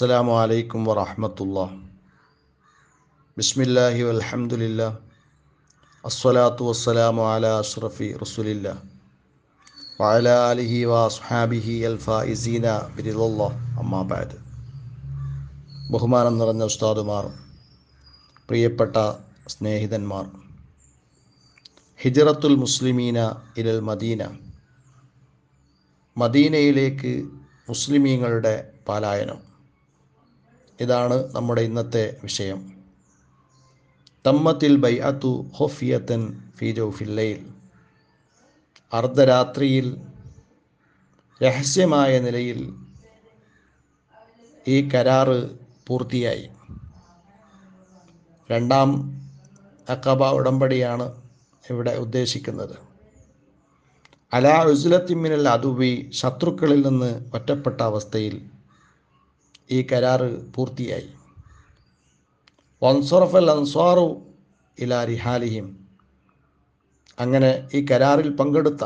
السلام عليكم ورحمة الله بسم الله والحمد لله الصلاة والسلام على أشرف رسول الله وعلى آله وأصحابه الفائزين برضا الله أما بعد ബഹുമാനം നിറഞ്ഞ ഉസ്താദുമാർ പ്രിയപ്പെട്ട സ്നേഹിതന്മാർ ഹിജറത്തുൽ മുസ്ലിമീന ഇലൽ മദീന മദീനയിലേക്ക് മുസ്ലിമീങ്ങളുടെ പലായനം ഇതാണ് നമ്മുടെ ഇന്നത്തെ വിഷയം. തമ്മത്തിൽ ബൈ അത്തു ഹൊഫിയത്തൻ ഫിജോഫില്ലയിൽ അർദ്ധരാത്രിയിൽ രഹസ്യമായ നിലയിൽ ഈ കരാറ് പൂർത്തിയായി. രണ്ടാം അക്കബ ഉടമ്പടിയാണ് ഇവിടെ ഉദ്ദേശിക്കുന്നത്. അലാ ഉസ്ലത്തിമിനൽ അതുവി ശത്രുക്കളിൽ നിന്ന് ഒറ്റപ്പെട്ട അവസ്ഥയിൽ ഈ കരാറ് പൂർത്തിയായി. വൻസൊറഫൽ അൻസ്വാറു ഇലാ റിഹാലിഹിം അങ്ങനെ ഈ കരാറിൽ പങ്കെടുത്ത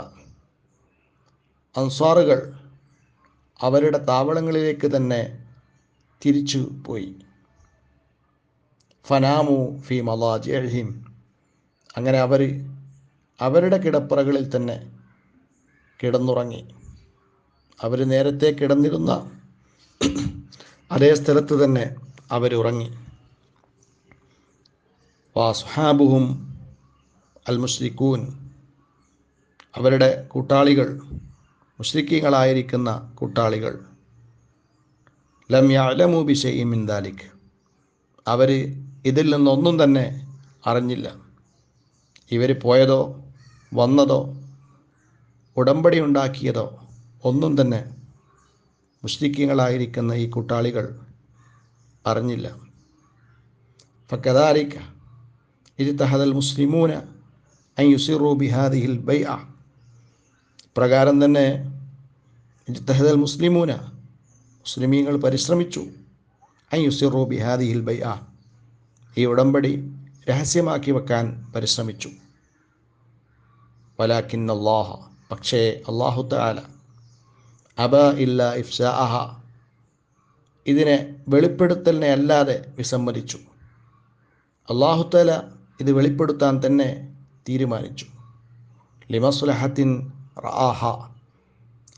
അൻസ്വാറുകൾ അവരുടെ താവളങ്ങളിലേക്ക് തന്നെ തിരിച്ചു പോയി. ഫനാമു ഫി മലാജിഹിം അങ്ങനെ അവർ അവരുടെ കിടപ്പറകളിൽ തന്നെ കിടന്നുറങ്ങി. അവർ നേരത്തെ കിടന്നിരുന്ന അതേ സ്ഥലത്ത് തന്നെ അവരുറങ്ങി. വാസുഹാബുഹും അൽ മുഷ്രിഖൂൻ അവരുടെ കൂട്ടാളികൾ മുഷ്രിഖീങ്ങളായിരിക്കുന്ന കൂട്ടാളികൾ. ലം യാലമു ബിഷയും മിന്ദാലിക് അവർ ഇതിൽ നിന്നൊന്നും തന്നെ അറിഞ്ഞില്ല. ഇവർ പോയതോ വന്നതോ ഉടമ്പടി ഉണ്ടാക്കിയതോ ഒന്നും തന്നെ മുഷ്രിഖ്യങ്ങളായിരിക്കുന്ന ഈ കൂട്ടാളികൾ അറിഞ്ഞില്ല. ഫക്കദാലിക്ക ഇജ്തഹദൽ മുസ്ലിമൂന ഐ യുസിറു ബിഹാദിഹിൽ ബൈ ആ പ്രകാരം തന്നെ ഇജ്തഹദൽ മുസ്ലിമൂന മുസ്ലിമീങ്ങൾ പരിശ്രമിച്ചു. ഐ യുസിറു ബിഹാദിഹിൽ ബൈ ആ ഈ ഉടമ്പടി രഹസ്യമാക്കി വെക്കാൻ പരിശ്രമിച്ചു. വലാക്കിൻ അള്ളാഹ പക്ഷേ അള്ളാഹു താല അബ ഇല്ല ഇഫ്സാഹ ഇതിനെ വെളിപ്പെടുത്തലിനെ അല്ലാതെ വിസമ്മതിച്ചു. അള്ളാഹുത്തല ഇത് വെളിപ്പെടുത്താൻ തന്നെ തീരുമാനിച്ചു. ലിമസുലഹത്തിൻ റാഹ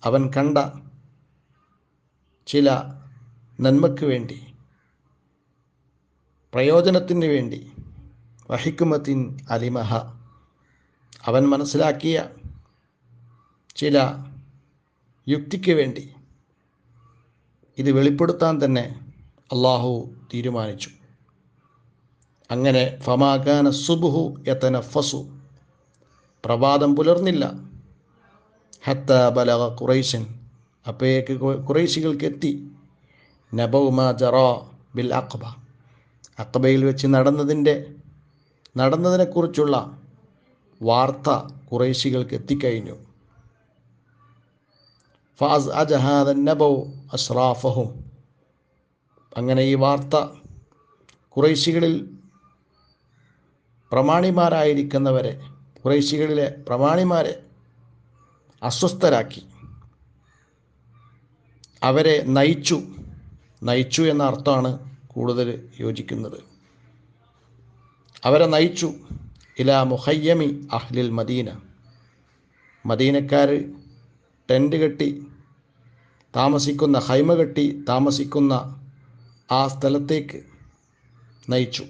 അവൻ കണ്ട ചില നന്മയ്ക്ക് വേണ്ടി പ്രയോജനത്തിന് വേണ്ടി വഹിക്കുമത്തിൻ അലിമഹ. അവൻ മനസ്സിലാക്കിയ ചില യുക്തിക്ക് വേണ്ടി. ഇത് വെളിപ്പെടുത്താൻ തന്നെ അള്ളാഹു തീരുമാനിച്ചു. അങ്ങനെ ഫമാകാന സുബുഹു യത്തന ഫസു പ്രഭാതം പുലർന്നില്ല. ഹത്ത ബലക കുറൈശൻ അപ്പോഴേക്ക് കുറേശികൾക്ക് എത്തി നബൗമ ജറ ബിൽ അക്ബ അക്ബയിൽ വെച്ച് നടന്നതിന്റെ നടന്നതിനെക്കുറിച്ചുള്ള വാർത്ത കുറേശികൾക്ക് എത്തിക്കഴിഞ്ഞു. ഫാസ് അഷ്റാഫഹും അങ്ങനെ ഈ വാർത്ത കുറേശികളിൽ പ്രമാണിമാരായിരിക്കുന്നവരെ കുറേശികളിലെ പ്രമാണിമാരെ അസ്വസ്ഥരാക്കി. അവരെ നയിച്ചു നയിച്ചു എന്ന അർത്ഥമാണ് കൂടുതൽ യോജിക്കുന്നത്. അവരെ നയിച്ചു ഇലാ മുഹയ്യമി അഹ്ലിൽ മദീന. മദീനക്കാർ ടെന്റ് കെട്ടി താമസിക്കുന്ന ഹൈമ കെട്ടി താമസിക്കുന്ന ആ സ്ഥലത്തേക്ക് നയിച്ചു.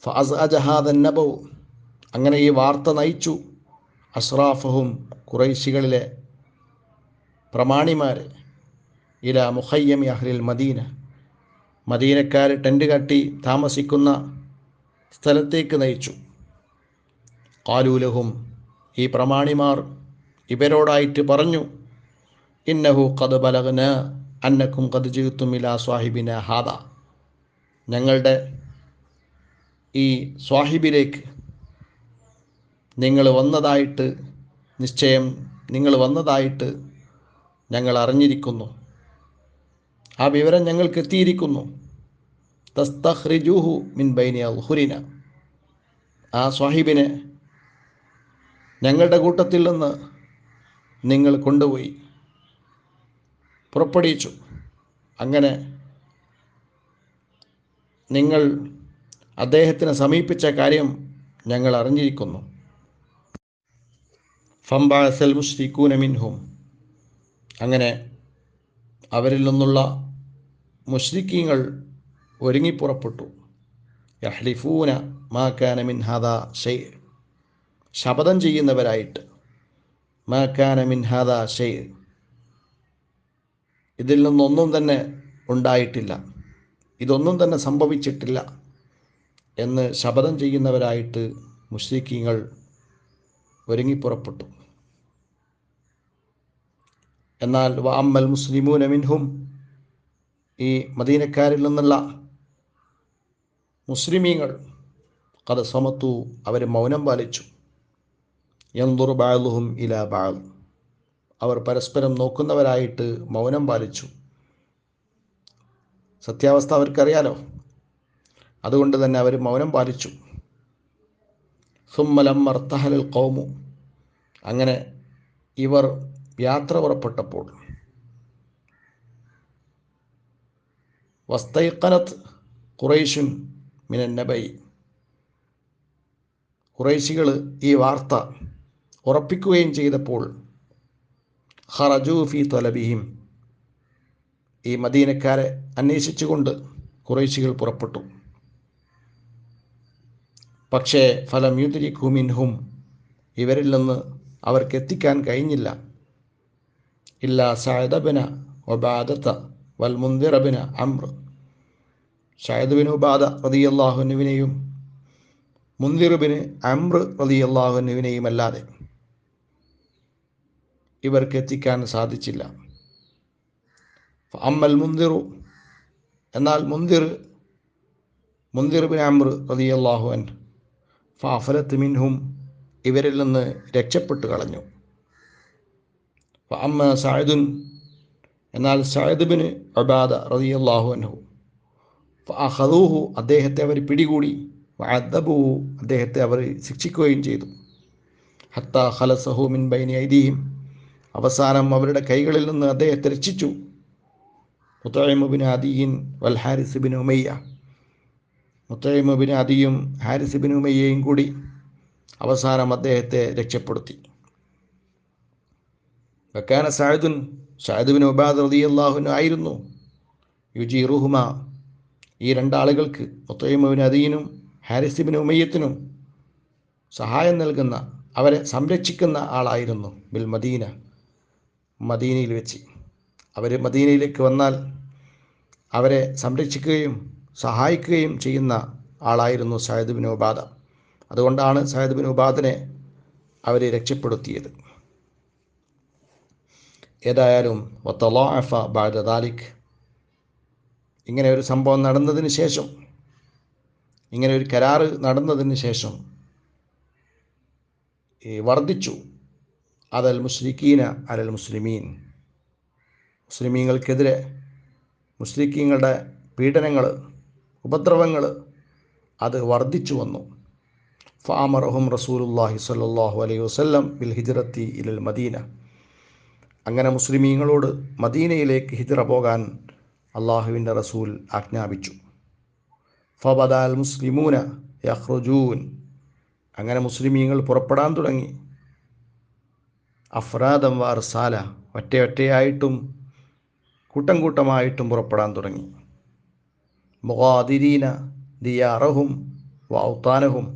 ഫാസ് അജഹാദൻ നബവ് അങ്ങനെ ഈ വാർത്ത നയിച്ചു അഷ്റാഫും കുറൈശികളിലെ പ്രമാണിമാർ ഇല മുഹയ്യം അഹ്ലിൽ മദീന. മദീനക്കാർ ടെന്റ് കട്ടി താമസിക്കുന്ന സ്ഥലത്തേക്ക് നയിച്ചു. കാലൂലഹും ഈ പ്രമാണിമാർ ഇവരോടായിട്ട് പറഞ്ഞു ഇന്നഹു കത് ബലകന് അന്നക്കും കത് ജീവിത്തുമില്ല സ്വാഹിബിന ഹാദ. ഞങ്ങളുടെ ഈ സ്വാഹിബിലേക്ക് നിങ്ങൾ വന്നതായിട്ട് നിശ്ചയം നിങ്ങൾ വന്നതായിട്ട് ഞങ്ങൾ അറിഞ്ഞിരിക്കുന്നു. ആ വിവരം ഞങ്ങൾക്ക് എത്തിയിരിക്കുന്നു. തസ്തഹ്രിജുഹു മിൻ ബൈനിയ ഹുരിന ആ സ്വാഹിബിനെ ഞങ്ങളുടെ കൂട്ടത്തിൽ നിന്ന് നിങ്ങൾ കൊണ്ടുപോയി. പുറപ്പെടുവിച്ചു. അങ്ങനെ നിങ്ങൾ അദ്ദേഹത്തിനെ സമീപിച്ച കാര്യം ഞങ്ങൾ അറിഞ്ഞിരിക്കുന്നു. ഫംബാസൽ മുഷ്രിഖൂന മിൻഹും. അങ്ങനെ അവരിൽ നിന്നുള്ള മുഷ്രിഖീങ്ങൾ ഒരുങ്ങിപ്പുറപ്പെട്ടു. യഹ്ലിഫൂന മാ കാന മിൻ ഹാദ ഷൈ. ശപഥം ചെയ്യുന്നവരായിട്ട്. ഇതിൽ നിന്നൊന്നും തന്നെ ഉണ്ടായിട്ടില്ല. ഇതൊന്നും തന്നെ സംഭവിച്ചിട്ടില്ല എന്ന് ശപഥം ചെയ്യുന്നവരായിട്ട് മുസ്ലിക്കീങ്ങൾ ഒരുങ്ങിപ്പുറപ്പെട്ടു. എന്നാൽ വാമ്മൽ മുസ്ലിമൂന മിൻഹും ഈ മദീനക്കാരിൽ നിന്നുള്ള മുസ്ലിമീങ്ങൾ കഥ സമത്തു അവർ മൗനം പാലിച്ചു. യന്തുർ ബാലുഹും ഇല ബാൽ. അവർ പരസ്പരം നോക്കുന്നവരായിട്ട് മൗനം പാലിച്ചു. സത്യാവസ്ഥ അവർക്കറിയാലോ? അതുകൊണ്ട് തന്നെ അവർ മൗനം പാലിച്ചു. സുമ്മലം മർത്തഹലൽ കൗമു അങ്ങനെ ഇവർ യാത്ര പുറപ്പെട്ടപ്പോൾ. വസ്തൈക്കനത്ത് ഖുറൈഷുൻ മിനൻ നബൈ ഖുറൈശികൾ ഈ വാർത്ത ഉറപ്പിക്കുകയും ചെയ്തപ്പോൾ ഹറജു ഫി തൊലബിഹിം. ഈ മദീനക്കാരെ അന്വേഷിച്ചുകൊണ്ട് കുറേശികൾ പുറപ്പെട്ടു. പക്ഷേ ഫലം യുദ്രിഖു കുമിൻഹും ഇവരിൽ നിന്ന് അവർക്ക് എത്തിക്കാൻ കഴിഞ്ഞില്ല. ഇല്ല സായദബിന ഒബാദത്ത വൽ മുന്തിറബിന അമ്ര ഷായദബിന് ഉബാദ റതിയല്ലാഹുനുവിനെയും മുന്തിറുബിന് അമ്ര റതിയല്ലാഹുനുവിനെയും അല്ലാതെ ഇവർക്ക് എത്തിക്കാൻ സാധിച്ചില്ല. അമ്മൽ മുന്തിറു എന്നാൽ മുന്തിർ മുന്തിർ ബിൻ അമർ റതി അൻ ഫാഫലത്ത് മിൻഹും ഇവരിൽ നിന്ന് രക്ഷപ്പെട്ടു കളഞ്ഞു. അമ്മ സായദുൻ എന്നാൽ സായദ് ബിൻ അബാദ റതിയല്ലാഹു അൻഹു അഹദൂഹു അദ്ദേഹത്തെ അവർ പിടികൂടി അദബുഹു അദ്ദേഹത്തെ അവർ ശിക്ഷിക്കുകയും ചെയ്തു. ഹത്ത ഹലസഹു മിൻ ബൈനി ഐദീഹിം അവസാനം അവരുടെ കൈകളിൽ നിന്ന് അദ്ദേഹത്തെ രക്ഷിച്ചു മുത്തൈമുബിൻ അദിയിൻ വൽ Harith bin Umayya. Mutim bin അദിയും Harith bin ഉമയ്യയും കൂടി അവസാനം അദ്ദേഹത്തെ രക്ഷപ്പെടുത്തി. വക്കാന സായുദുൻ സായദ് ബിൻ ഉബാദ് അള്ളാഹുനു ആയിരുന്നു. യുജീറുഹുമ ഈ രണ്ടാളുകൾക്ക് മുത്തൈമുബിൻ അദീനും ഹാരിസ് ബിൻ ഉമയ്യത്തിനും സഹായം നൽകുന്ന അവരെ സംരക്ഷിക്കുന്ന ആളായിരുന്നു ബിൽ മദീന. മദീനയിൽ വെച്ച്. അവർ മദീനയിലേക്ക് വന്നാൽ അവരെ സംരക്ഷിക്കുകയും സഹായിക്കുകയും ചെയ്യുന്ന ആളായിരുന്നു സയദ് ബിൻ ഉബാദ. അതുകൊണ്ടാണ് സയദ് ബിൻ ഉബാദിനെ അവരെ രക്ഷപ്പെടുത്തിയത്. ഏതായാലും ഒത്തലാഫ ബാദ ദാലിഖ് ഇങ്ങനെ ഒരു സംഭവം നടന്നതിന് ശേഷം ഇങ്ങനെ ഒരു കരാറ് നടന്നതിന് ശേഷം വർദ്ധിച്ചു. അതൽ മുസ്ലിഖീന അലൽ മുസ്ലിമീൻ. മുസ്ലിമീങ്ങൾക്കെതിരെ മുസ്ലിഖീങ്ങളുടെ പീഡനങ്ങൾ ഉപദ്രവങ്ങൾ അത് വർദ്ധിച്ചു വന്നു. ഫാമറഹും റസൂലുല്ലാഹി സ്വല്ലല്ലാഹു അലൈഹി വസല്ലം ബിൽ ഹിജ്റത്തി ഇലൽ മദീന. അങ്ങനെ മുസ്ലിമീങ്ങളോട് മദീനയിലേക്ക് ഹിജ്റ പോകാൻ അള്ളാഹുവിന്റെ റസൂൽ ആജ്ഞാപിച്ചു. ഫബദാൽ മുസ്ലിമൂന യഹ്റുജൂൻ അങ്ങനെ മുസ്ലിമീങ്ങൾ പുറപ്പെടാൻ തുടങ്ങി. അഫ്രാദം വാർസാല ഒറ്റയൊറ്റയായിട്ടും കൂട്ടം കൂട്ടമായിട്ടും പുറപ്പെടാൻ തുടങ്ങി. മുഖാതിരീന ദിയാറഹും വൗത്താനഹും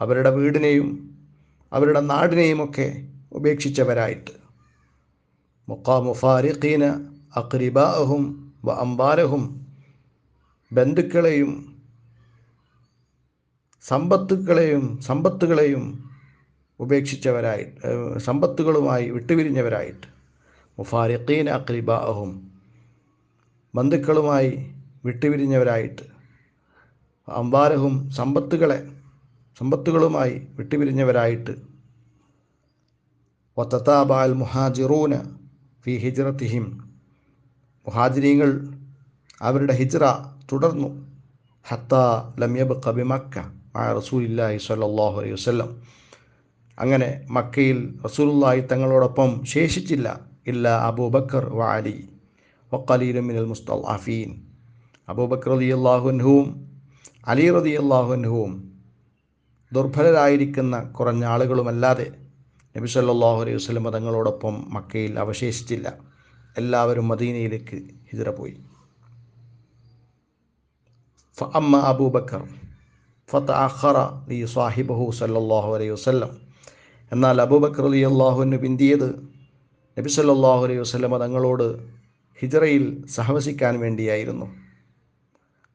അവരുടെ വീടിനെയും അവരുടെ നാടിനെയുമൊക്കെ ഉപേക്ഷിച്ചവരായിട്ട്. മുഖാമുഫാരിഖീന അക്രിബാഹും വ അംബാലഹും ബന്ധുക്കളെയും സമ്പത്തുക്കളെയും സമ്പത്തുകളെയും ഉപേക്ഷിച്ചവരായിട്ട് സമ്പത്തുകളുമായി വിട്ടുപിരിഞ്ഞവരായിട്ട്. മുഫാരിഖീൻ അക്രിബാഹും ബന്ധുക്കളുമായി വിട്ടുപിരിഞ്ഞവരായിട്ട്. അമ്പാരഹും സമ്പത്തുകളെ സമ്പത്തുകളുമായി വിട്ടുപിരിഞ്ഞവരായിട്ട്. വത്തത്താബാൽ മുഹാജിറൂന ഫി ഹിജ്റത്തിഹിം. മുഹാജിരീങ്ങൾ അവരുടെ ഹിജ്റ തുടർന്നു. ഹത്ത ലമ്യബ് കബി മക്ക റസൂലില്ലാഹി സ്വല്ലല്ലാഹു അലൈഹി വസല്ലം. അങ്ങനെ മക്കയിൽ റസൂലുള്ളാഹി തങ്ങളോടൊപ്പം ശേഷിച്ചില്ല. ഇല്ല അബൂബക്കർ വാലി മിനൽ മുസ്തഫീൻ അബൂബക്കർ റതി അള്ളാഹുൻഹുവും അലി റതി അള്ളാഹുൻഹുവും ദുർബലരായിരിക്കുന്ന കുറഞ്ഞ ആളുകളുമല്ലാതെ നബി സല്ലാഹു അലൈഹി വസ്ലം തങ്ങളോടൊപ്പം മക്കയിൽ അവശേഷിച്ചില്ല. എല്ലാവരും മദീനയിലേക്ക് ഹിജറ പോയി. ഫഅമ്മ അബൂബക്കർ ഫതഅഖറ ലി സാഹിബഹു സല്ലല്ലാഹു അലൈഹി വസല്ലം എന്നാൽ അബൂബക്കർ അലി അള്ളാഹുവിന് പിന്തിയത് നബി സല്ലല്ലാഹു അലൈഹി വസ്ലമ തങ്ങളോട് ഹിജറയിൽ സഹവസിക്കാൻ വേണ്ടിയായിരുന്നു.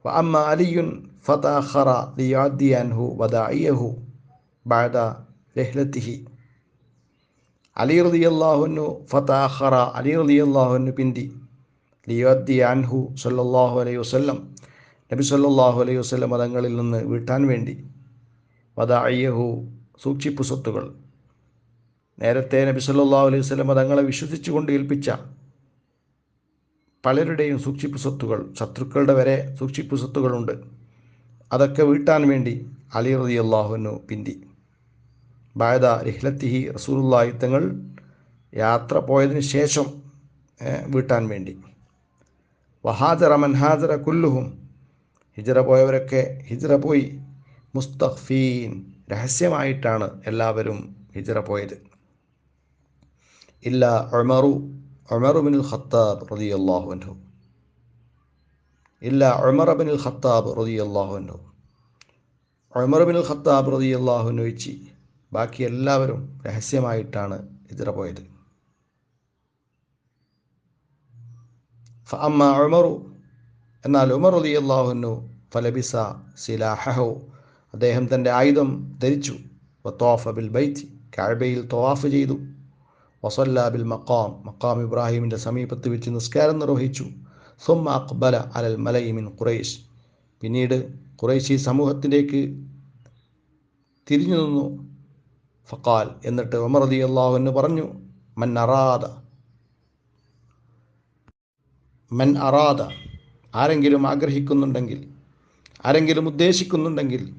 അമ്മ അലിയുൻ ഫതഅഖറ ലിയാദി അൻഹു വദഅയഹു ബഅദ രഹ്ലത്തിഹി അലി റതി അള്ളാഹുനു അലി റളിയല്ലാഹുവിന് പിന്തി ലിയാദി അൻഹു സല്ലല്ലാഹു അലൈഹി വസ്ലം നബി സല്ലാഹു അലൈഹി വസ്ലം മതങ്ങളിൽ നിന്ന് വീട്ടാൻ വേണ്ടി വദഅയഹു സൂക്ഷിപ്പു സ്വത്തുകൾ നേരത്തെ നബി സല്ലല്ലാഹു അലൈഹി വസല്ലം വിശ്വസിച്ചു കൊണ്ട് ഏൽപ്പിച്ച പലരുടെയും സൂക്ഷിപ്പ് സ്വത്തുകൾ ശത്രുക്കളുടെ വരെ സൂക്ഷിപ്പ് സ്വത്തുകളുണ്ട്. അതൊക്കെ വീട്ടാൻ വേണ്ടി അലി റതി അള്ളാഹുവിനു പിന്തി. ബായത റിഹ്ലത്തിഹി റസൂലുള്ളാഹി തങ്ങൾ യാത്ര പോയതിന് ശേഷം വീട്ടാൻ വേണ്ടി. വഹാജറ മൻഹാജറ കുല്ലുഹും ഹിജറ പോയവരൊക്കെ ഹിജറ പോയി. മുസ്തഖ്ഫീൻ രഹസ്യമായിട്ടാണ് എല്ലാവരും ഹിജറ പോയത്. ഇല്ല. ഒമറു ബിൻ ഖത്താബ് റതി അള്ളാഹു അൻഹു. ഇല്ല ഒമറബിനുൽ ഖത്താബ് റതി അള്ളാഹു അൻഹു. ബിൻ ഖത്താബ് റതി അള്ളാഹു വെച്ച് ബാക്കി എല്ലാവരും രഹസ്യമായിട്ടാണ് ഹിജറ പോയത്. അമ്മ ഒമറു എന്നാൽ ഉമർ റതി അള്ളാഹുനു ഫലബിസ സിലാഹു അദ്ദേഹം തന്റെ ആയുധം ധരിച്ചു. വത്തോഫ ബിൽ ബൈത്ത് കാഴ്ബയിൽ തോഫ് ചെയ്തു. വസല്ല ബിൽ മക്കാം മക്കാം ഇബ്രാഹിമിന്റെ സമീപത്ത് വെച്ച് നിസ്കാരം നിർവഹിച്ചു. സുമ്മ അക്ബല അലൽ മലയിമിൻ ഖുറൈഷ് പിന്നീട് ഖുറൈശി സമൂഹത്തിലേക്ക് തിരിഞ്ഞു നിന്നു. ഫക്കാൽ എന്നിട്ട് ഉമർ അലി അള്ളാഹുവിന് പറഞ്ഞു മൻ അറാദ മൻ അറാദ ആരെങ്കിലും ആഗ്രഹിക്കുന്നുണ്ടെങ്കിൽ ആരെങ്കിലും ഉദ്ദേശിക്കുന്നുണ്ടെങ്കിൽ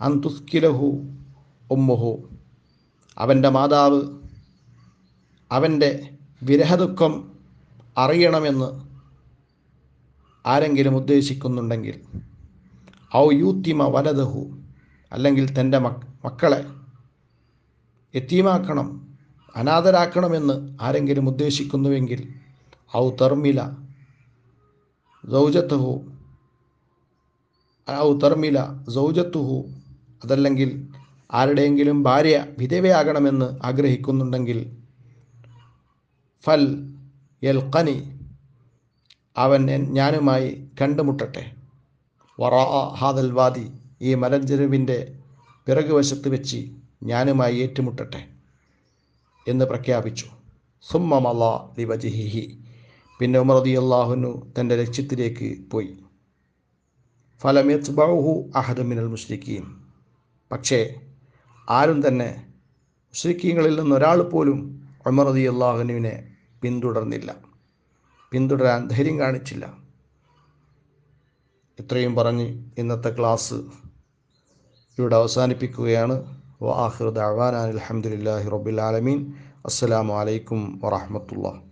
അന്തുസ്കിലഹു ഉമ്മുഹു അവന്റെ മാതാവ് അവന്റെ വിരഹദുഃഖം അറിയണമെന്ന് ആരെങ്കിലും ഉദ്ദേശിക്കുന്നുണ്ടെങ്കിൽ ഔ യൂത്തിമ വലതഹു അല്ലെങ്കിൽ തന്റെ മക് മക്കളെ എത്തീമാക്കണം അനാഥരാക്കണമെന്ന് ആരെങ്കിലും ഉദ്ദേശിക്കുന്നുവെങ്കിൽ ഔ തർമില സൗജത്തുഹു ഔ തർമില സൗജത്തുഹു അതല്ലെങ്കിൽ ആരുടെയെങ്കിലും ഭാര്യ വിധവയാകണമെന്ന് ആഗ്രഹിക്കുന്നുണ്ടെങ്കിൽ ഫൽ യൽഖനി. അവൻ ഞാനുമായി കണ്ടുമുട്ടട്ടെ. വറാ ഹാദൽ വാദി. ഈ മലഞ്ചെരുവിന്റെ പിറകുവശത്ത് വെച്ച് ഞാനുമായി ഏറ്റുമുട്ടട്ടെ എന്ന് പ്രഖ്യാപിച്ചു. സുമ്മമല ലിവജിഹിഹി. പിന്നെ ഉമർ റതി അള്ളാഹുനു തന്റെ ലക്ഷ്യത്തിലേക്ക് പോയി. ഫലമെത്ത് ബഹു അഹദ് മിനൽ മുസ്ലിക്കീൻ പക്ഷേ ആരും തന്നെ മുസ്ലിക്കീങ്ങളിൽ നിന്നൊരാൾ പോലും ഉമർ റതി അള്ളാഹുനുവിനെ പിന്തുടർന്നില്ല. പിന്തുടരാൻ ധൈര്യം കാണിച്ചില്ല. ഇത്രയും പറഞ്ഞ് ഇന്നത്തെ ക്ലാസ് ഇവിടെ അവസാനിപ്പിക്കുകയാണ്. വാഹിർ ദഅവാന അലഹമുല്ലാഹി റബ്ബിൽ ആലമീൻ. അസ്സലാമു അലൈക്കും വറഹമത്തുള്ള